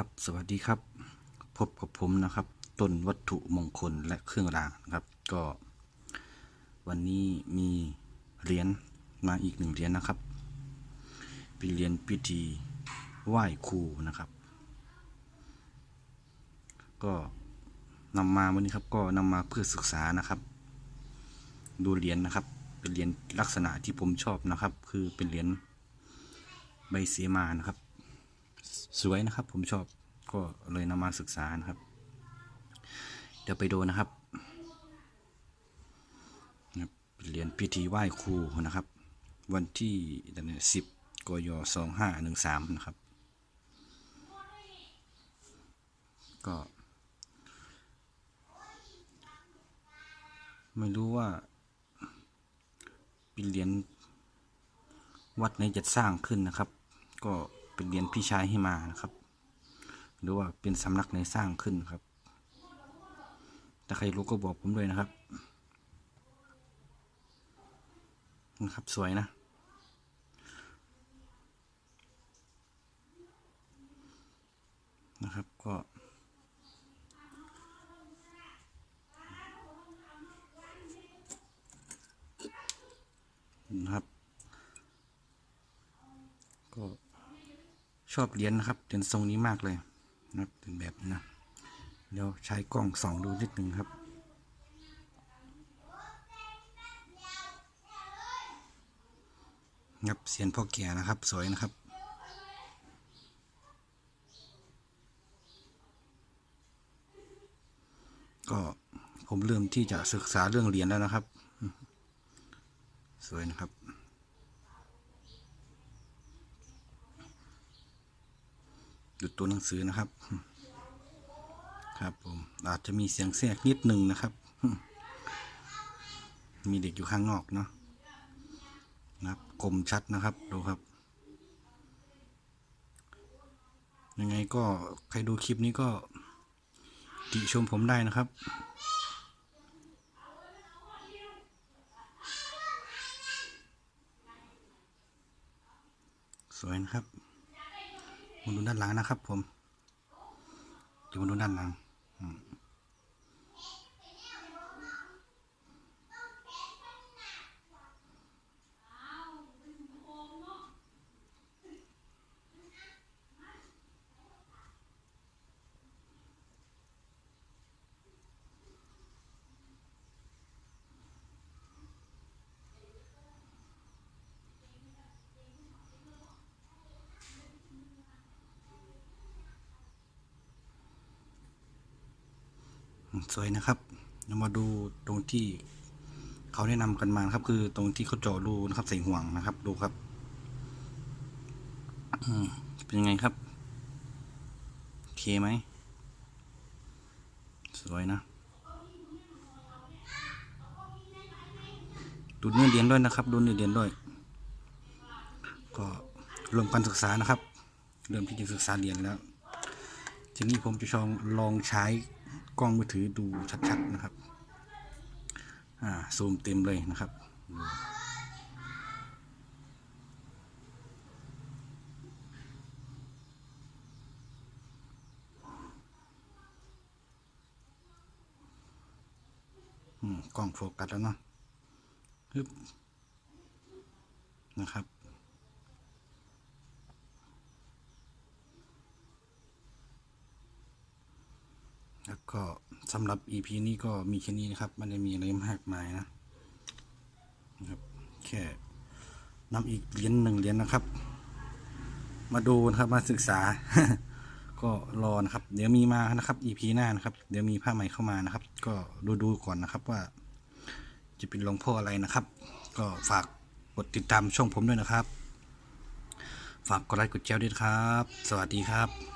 ครับสวัสดีครับ พบกับผมนะครับต้นวัตถุมงคลและเครื่องรางนะครับ ก็ วันนี้มีเหรียญมาอีกหนึ่งเหรียญนะครับ เป็นเหรียญพิธีไหว้ครูนะครับ ก็นำมาวันนี้ครับก็นำมาเพื่อศึกษานะครับ ดูเหรียญนะครับ เป็นเหรียญลักษณะที่ผมชอบนะครับ คือเป็นเหรียญใบเสมานะครับ สวยนะครับ ผมชอบก็เลยนำมาศึกษานะครับ เดี๋ยวไปดูนะครับเหรียญพิธีไหว้ครูนะครับ วันที่สิบกยสองห้าหนึ่งสามนะครับ ก็ไม่รู้ว่าเป็นเหรียญวัดไหนจะสร้างขึ้นนะครับ ก็ เป็นเรียญพี่ชายให้มานะครับ หรือว่าเป็นสำนักไหนสร้างขึ้นครับ ถ้าใครรู้ก็บอกผมด้วยนะครับนะครับสวยนะ นะครับก็ นะครับ ชอบเหรียญนะครับเหรียญทรงนี้มากเลยนะครับเป็นแบบนะเดี๋ยวใช้กล้องส่องดูนิดหนึ่งครับครับเสียนพ่อแก่นะครับ สวยนะครับก็ผมเริ่มที่จะศึกษาเรื่องเหรียญแล้วนะครับ สวยนะครับ หยุดตัวหนังสือนะครับ ครับผมอาจจะมีเสียงแทรกนิดหนึ่งนะครับ มีเด็กอยู่ข้างนอกเนาะนะครับคมชัดนะครับดูครับ ยังไงก็ใครดูคลิปนี้ก็ติชมผมได้นะครับสวยนะครับ มาดูด้านหลังนะครับผม เดี๋ยวมาดูด้านหลังอืม สวยนะครับเรามาดูตรงที่เขาแนะนำกันมาครับ คือตรงที่เขาเจาะรูนะครับ ใส่ห่วงนะครับ ดูครับเป็นยังไงครับโอเคไหมสวยนะ ดูเนื้อเรียนด้วยนะครับ ดูเนื้อเรียนด้วย ก็รวมกันศึกษานะครับ เริ่มที่จะศึกษาเรียนแล้วทีนี้ผมจะลองลองใช้ กล้องมือถือดูชัดๆนะครับ อ่า ซูมเต็มเลยนะครับอืมกล้องโฟกัสแล้วเนาะฮึบนะครับ แล้ว ก็สำหรับ EP นี้ก็มีแค่นี้นะครับ มันจะมีอะไรมากมายนะนะครับแค่นำอีกเหรียญหนึ่งเหรียญนะครับ มาดูนะครับมาศึกษา ก็รอนะครับ เดี๋ยวมีมานะครับ EP หน้านะครับ เดี๋ยวมีผ้าใหม่เข้ามานะครับ ก็ดูดูก่อนนะครับว่า จะเป็นหลวงพ่ออะไรนะครับ ก็ฝากกดติดตามช่องผมด้วยนะครับ ฝากกดไลค์กดแชร์ด้วยครับ สวัสดีครับ